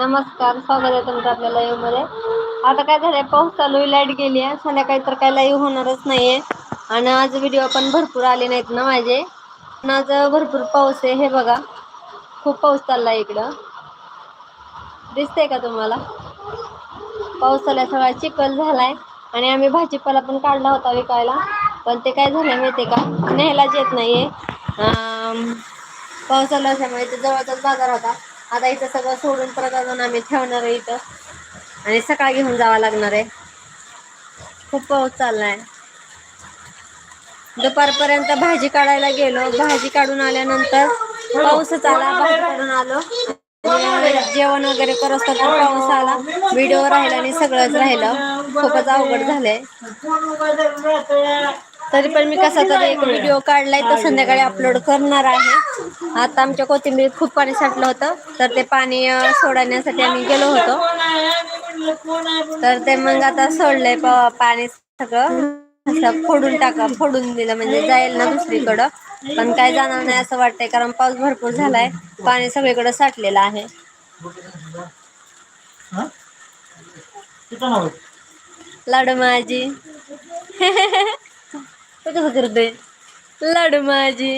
नमस्कार स्वागत आहे तुमचं आपल्या लाईव्हमध्ये. आता काय झालंय पाऊस चालू आहे लाइट गेली आहे संध्याकाळी तर काय लाईव्ह होणारच नाहीये. आणि आज व्हिडिओ पण भरपूर आले नाहीत ना माझे. पण आज भरपूर पाऊस आहे हे बघा. खूप पाऊस चाललाय इकडं. दिसतंय का तुम्हाला? पाऊस चाललाय सगळा चिखल झालाय. आणि आम्ही भाजीपाला पण काढला होता विकायला. पण ते काय झालंय माहितीये का? न्यायलाच येत नाहीये. पाऊस आला असल्यामुळे ते जवळचाच बाजार होता. आता इथं सगळं सोडून परत अजून आम्ही ठेवणार आहे इथं. आणि सकाळ घेऊन जावं लागणार आहे. खूप पाऊस चाललाय. दुपारपर्यंत भाजी काढायला गेलो. भाजी काढून आल्यानंतर पाऊसच आला भाजी काढून आलो. जेवण वगैरे करत तर पाऊस आला. व्हिडिओ राहिला आणि सगळंच राहिलं. खूपच अवघड झालंय. तरी पण मी कसा तरी एक व्हिडिओ काढलाय तो संध्याकाळी अपलोड करणार आहे. आता आमच्या कोथिंबीर खूप पाणी साठलं होतं तर ते पाणी सोडण्यासाठी आम्ही गेलो होतो. तर ते मग आता सोडलंय प- पाणी सगळं. असं फोडून टाका फोडून दिलं म्हणजे जाईल ना दुसरीकडं. पण काय जाणार नाही असं वाटतंय कारण पाऊस भरपूर झालाय. पाणी सगळीकडे साठलेलं आहे. हा? लाडू माझी. लाडू माझी.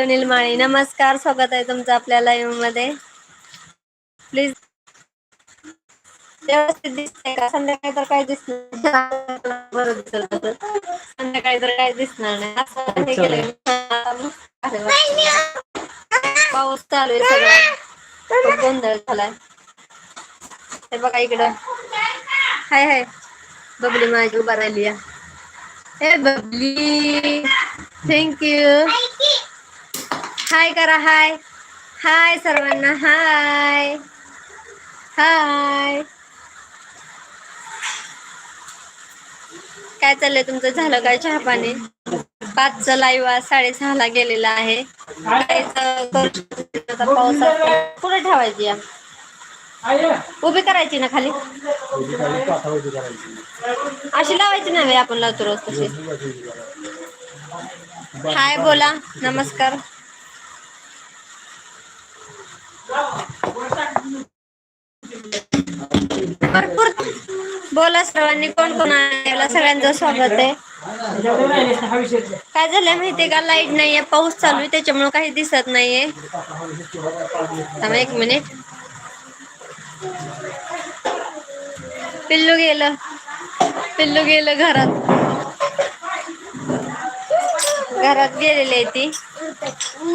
सुनील माळी. नमस्कार स्वागत आहे तुमचं आपल्या लाईव्हमध्ये. प्लीज व्यवस्थित दिसतंय का? संध्याकाळी तर काय दिसणार संध्याकाळी तर काय दिसणार नाही. असं हे केलंय. पाऊस चालू आहे सगळा. खूप गोंधळ झालाय. हे बघा इकडं. हाय हाय. बबली माझी उभा राहिली आहे. हे बबली. थँक्यू हाय करा हाय. हाय सर्वांना हाय. हाय. काय चाललंय तुमचं? झालं काय चहा पाणी? पाचचं लाईव्ह आज साडेसहाला गेलेला आहे. पुढे ठेवायची या. उभी करायची ना खाली? अशी लावायची नाही आपण लावतो रोज तशी. हाय बोला. नमस्कार भरपूर बोला सर्वांनी कोण कोण आहे? सगळ्यांचं स्वागत आहे. काय झालंय माहितीये का? लाइट नाहीये पाऊस चालू आहे त्याच्यामुळे काही दिसत नाहीये. एक मिनिट पिल्लू गेलं. पिल्लू गेलं घरात. घरात गेलेली आहे ती.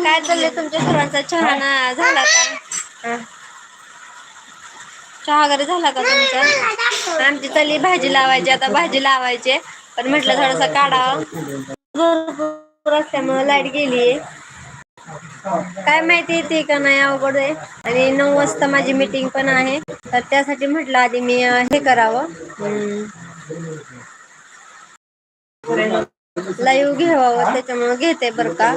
काय चाललंय तुमच्या सर्वांचा चहा झाला का? चहा वगैरे झाला का तुमचा? आमची चालली भाजी लावायची आता भाजी लावायची. पण म्हटलं थोडासा काढावं असल्यामुळे लाइट गेलीये काय माहिती येते का नाही अवघड आहे. आणि नऊ वाजता माझी मीटिंग पण आहे. तर त्यासाठी म्हटलं आधी मी हे करावं. लाईव्ह घ्यावं त्याच्यामुळे घेते बरं का.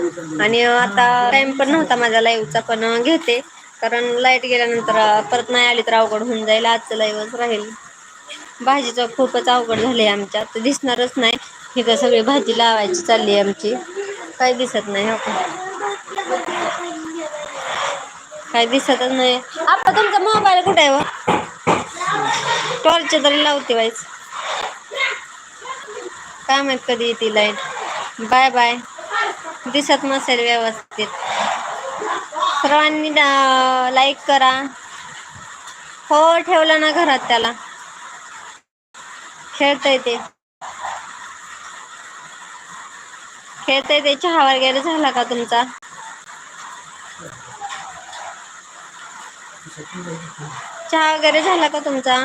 आणि आता टाइम पण नव्हता माझा लाईव्हचा पण घेते. कारण लाइट गेल्यानंतर परत नाही आली तर अवघड होऊन जाईल आजचं लाईवच राहील. भाजीचं खूपच अवघड झाली आमच्या तर दिसणारच नाही. इथं सगळी भाजी लावायची चालली आहे आमची. काही दिसत नाही हो का? काही दिसतच नाही. आपण तुमचा मोबाईल कुठे आहे हो? व टॉर्च तरी लावते बाईच काय माहीत कधी येते लाइट. Bye bye. दिसत नसेल व्यवस्थित. सर्वांनी लाईक करा. हो ठेवलं ना घरात त्याला. खेळतय ते. खेळतय ते. चहा वगैरे झाला का तुमचा? चहा वगैरे झाला का तुमचा?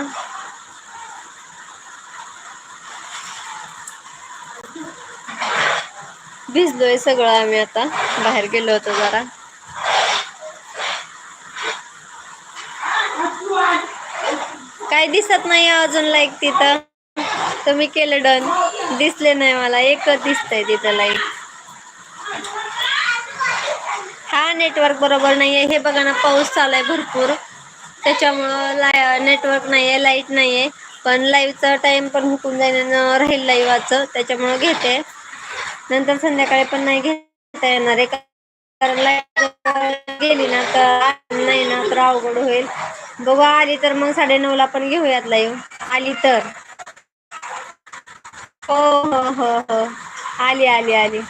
भिजलोय सगळं आम्ही आता. बाहेर गेलो होतो जरा. काय दिसत नाही अजून लाईक तिथं. तुम्ही केलं डन दिसले नाही मला एक दिसतंय तिथं लाईक हा नेटवर्क बरोबर नाहीये. हे बघा ना पाऊस चालू आहे भरपूर. त्याच्यामुळं लाय नेटवर्क नाहीये लाइट नाहीये. पण लाईव्हचा टाइम पण हुकून जाईन राहील लाईव्हाचं त्याच्यामुळं घेते. नंतर संध्याकाळी पण नाही घेता येणार आहे. कारण लाइट गेली ना तर नाही ना तर अवघड होईल. बघू आली तर मग साडे नऊ ला पण घेऊयात लाईव्ह आली तर. हो हो हो हो. आली आली आली.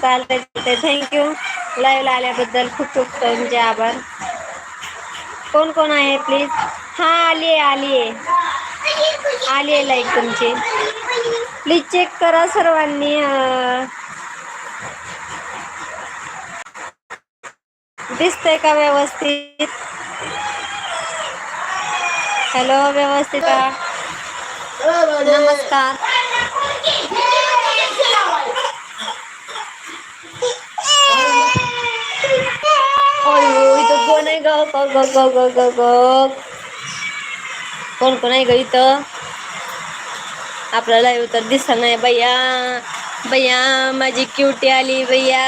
चालतंय चालतंय थँक्यू लाईव्हला आल्याबद्दल खूप खूप तुमचे आभार. कोण कोण आहे प्लीज हा आली आहे आली आहे. आली आहे लाईक तुमची. प्लीज चेक करा सर्वांनी दिसतंय का व्यवस्थित? हॅलो व्यवस्थित का नमस्कार. इथं कोण आहे ग? ग ग ग ग ग ग. कोण कोण आहे ग इथं? आपल्याला तर दिसत नाही भैया. भैया माझी क्युटी आली भैया.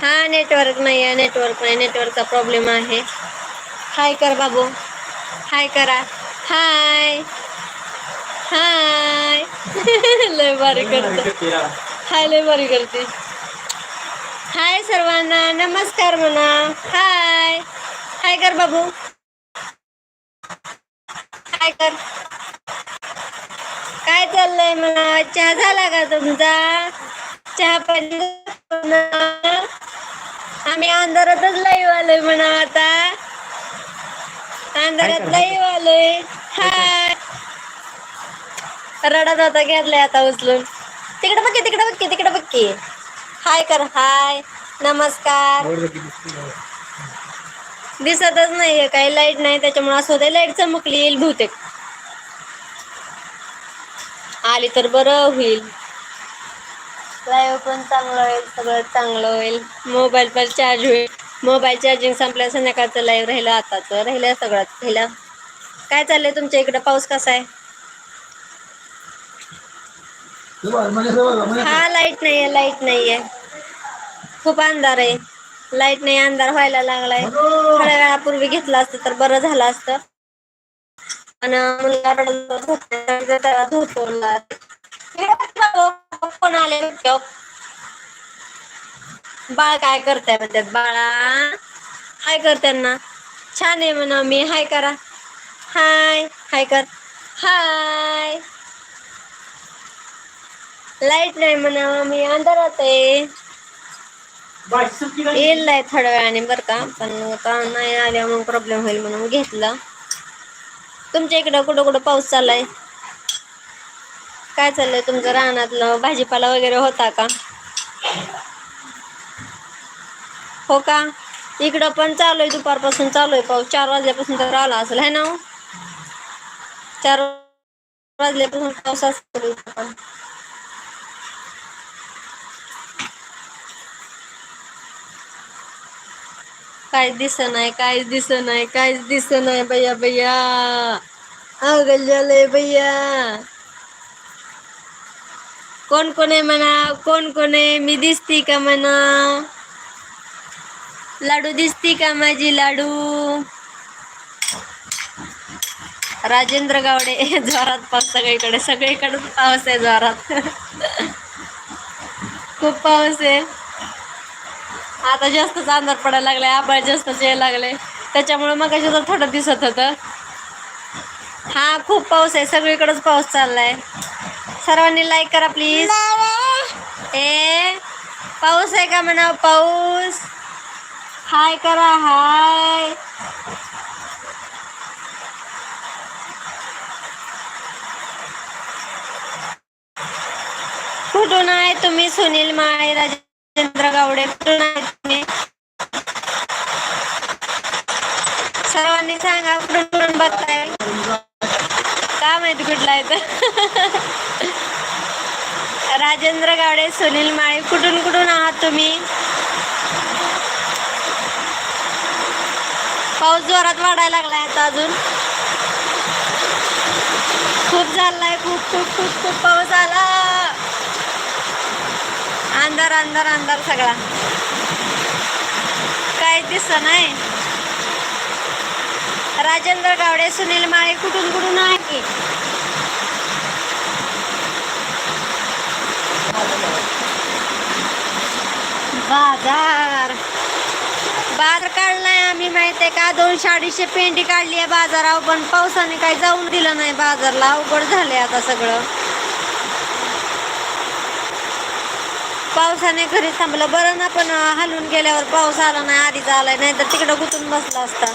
हा नेटवर्क नाही आहे नेटवर्क नाही. नेटवर्कचा प्रॉब्लेम आहे. हाय कर बाबू. हाय करा. हाय हाय लय भारी करते. हाय लय भारी करते. हाय सर्वांना. नमस्कार म्हणा. हाय हाय कर बाबू. हाय कर. काय चाललंय म्हणा? चहा झाला का तुमचा? चहा पाणी? आम्ही अंधारातच लाईव्ह आलोय म्हणा आता. अंधारात लाईव्ह आलोय. हाय. रडत होता घेतलाय आता उचलून. तिकडे बघ तिकडे बघ की, तिकडे बघ की. हाय कर हाय. नमस्कार. दिसतच नाहीये काही लाइट नाही त्याच्यामुळे असं होतंय लाइट चमकली येईल बहुतेक. आली तर बरं होईल. लाईव्ह पण चांगलं होईल सगळं चांगलं होईल. मोबाईल पण चार्ज होईल. मोबाईल चार्जिंग संपल्या संध्याकाळचं लाईव्ह राहिलं आताचं राहिलं सगळं. राहिलं. काय चाललंय तुमच्या इकडे? पाऊस कसा आहे? हा लाइट नाहीये लाइट नाहीये. खूप अंधार आहे. लाइट नाही अंधार व्हायला लागलाय. थोड्या वेळापूर्वी घेतलं असतं तर बरं झालं असतं. आणि मुलगा रडत होता, कोण आले? बाळ काय करताय म्हणतात बाळा? हाय कर त्यांना. छान आहे म्हणा मी. हाय करा. हाय. हाय कर. हाय. लाइट नाही म्हणा मी अंधारात आहे. येईल नाही थोड्या वेळाने बरं का पण नाही आल्या मग प्रॉब्लेम होईल म्हणून घेतलं. तुमच्या इकडं कुठं कुठं पाऊस चाललाय? काय चाललंय तुमचं? रानातलं भाजीपाला वगैरे होता का? हो का? इकडं पण चालू आहे दुपारपासून चालू आहे पाऊस. चार वाजल्यापासून तर आला असेल है ना हो? चार वाजल्यापासून पाऊस असतो पण. काय दिस नाही काय दिस नाही काहीच दिस नाही भैया भैया. अगल झालंय भैया. कोण कोण आहे म्हणा कोण कोण आहे मी दिसती का म्हणा? लाडू दिसती का माझी लाडू? राजेंद्र गावडे जोरात पाऊस सगळीकडे सगळीकडे पाऊस आहे जोरात. खूप पाऊस आहे. आता जास्तच अंधार पडायला लागलाय आबाळ जास्तच यायला लागले. त्याच्यामुळे मग तर थोडं दिसत होतं. हा खूप पाऊस आहे सगळीकडेच पाऊस चाललाय. सर्वांनी लाईक करा प्लीज ए पाऊस आहे का म्हणा पाऊस. हाय करा हाय. कुठून आहे तुम्ही? सुनील माळे राजेंद्र गावडे. कुठून आहे तुम्ही? सर्वांनी सांगा कुठून कुठून बघताय का माहिती कुठला आहे तर राजेंद्र गावडे सुनील माळी कुठून कुठून आहात तुम्ही? पाऊस जोरात वाढायला लागलाय आता अजून. खूप झालाय खूप खूप खूप खूप पाऊस आला. अंधार अंधार अंधार सगळा. काय दिसत नाही. राजेंद्र गावडे सुनील माळे कुठून कुठून आहे? की बाजार. बाजार काढलाय आम्ही माहितीये का? दोनशे अडीचशे पेंडी काढली आहे बाजारावर पण पावसाने काही जाऊन दिलं नाही बाजारला. अवघड झालंय आता सगळं. पावसाने घरी थांबलं. बरं ना पण हलून गेल्यावर पाऊस आला नाही आधीच आलाय नाही तर तिकडं गुतून बसला असता.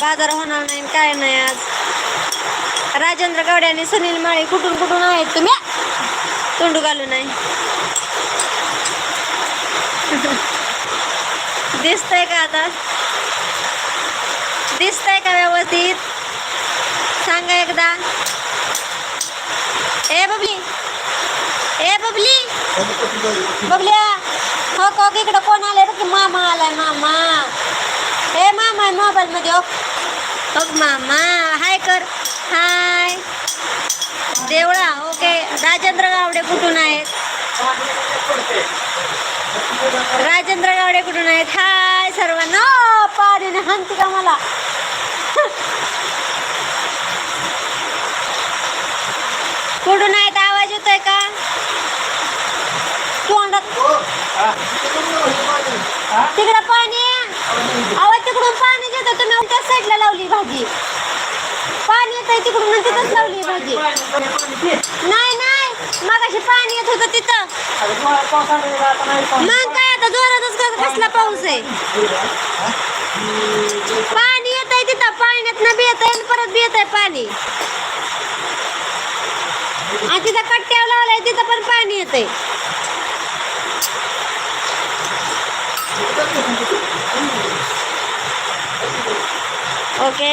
बाजार होणार नाही काय नाही आज. राजेंद्र गवड्याने सुनील माळी कुठून कुठून आहेत तुम्ही? तोंड घालू नाही. दिसतंय का आता? दिसतंय का व्यवस्थित? सांगा एकदा. ए बबली. ए बबली. बबल्या हो को इकडं कोण आले रे की मामा आलाय मामा. ए मामा मोबाईल मध्ये हो मामा. हाय कर. हाय. देवळा ओके. राजेंद्र गावडे कुठून आहेत? राजेंद्र गावडे कुठून आहेत? हाय सर्वांना. पाडीने पाण्याने का मला? कुठून आहेत? आवाज येतोय का? तोंडात तिकडं पाणी आवाज तिकडून पाणी घेतो. तुम्ही उलट्या साईडला लावली भाजी. पाणी येतंय तिकडून आणि तिथंच लावली भाजी. नाही नाही. मगाशी पाणी येत होतं तिथं. मग काय आता जोरातच कस- कसला पाऊस आहे? पाणी येत आहे तिथं. पाण्यात न बी आहे परत बी आहे पाणी. आणि तिथं कट्ट्यावर लावलाय तिथं पण पाणी येत आहे ओके.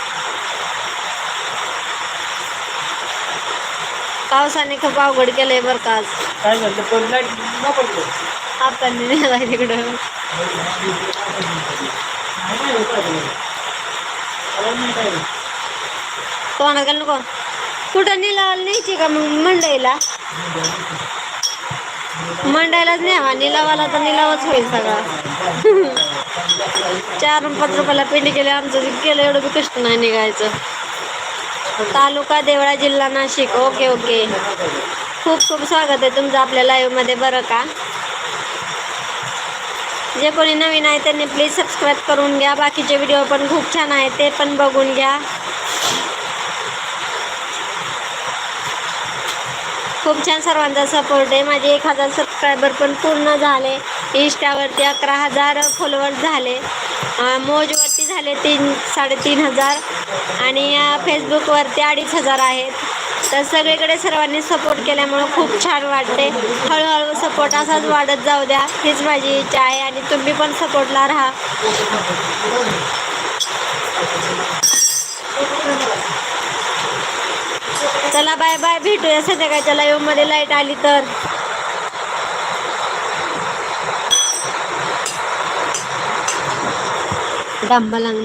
पावसाने खूप अवघड केलंय बरं का आज. काय झालं? पण लाइट न पडलो आपण नेलाय तिकडं नाही होत आहे. आवाज नाही काय होत. कोणाला घाल नको. कुठं निलावाला न्यायची का मग मंडईला? मंडईलाच न्यावा निलावाला तर निलावच होईल सगळा. चार आणि पाच रुपयाला पेंडी केले आमचं जे केलं एवढं बी कष्ट नाही निघायचं. तालुका देवळा जिल्हा नाशिक. Okay okay. खूप खूप स्वागत आहे तुमचं आपल्या लाईव्हमध्ये बरं का? जे कोणी नवीन आहे त्यांनी प्लीज सबस्क्राईब करून घ्या. बाकीचे व्हिडिओ पण खूप छान आहेत ते पण बघून घ्या. खूप छान सर्वांचा सपोर्ट आहे. माझे एक हजार सबस्क्रायबर पण पूर्ण झाले. इंस्टावरती अकरा हजार फॉलोअर्स झाले. मोजवरती झाले तीन साडेतीन हजार. आणि फेसबुकवरती अडीच हजार आहेत. तर सगळीकडे सर्वांनी सपोर्ट केल्यामुळं खूप छान वाटते. हळूहळू सपोर्ट असाच वाढत जाऊ द्या. हीच माझी इच्छा आहे आणि तुम्ही पण सपोर्टला राहा. चला बाय बाय भेटूया संध्याकाळच्या लाईव्हमध्ये लाइट आली तर. डंबलंग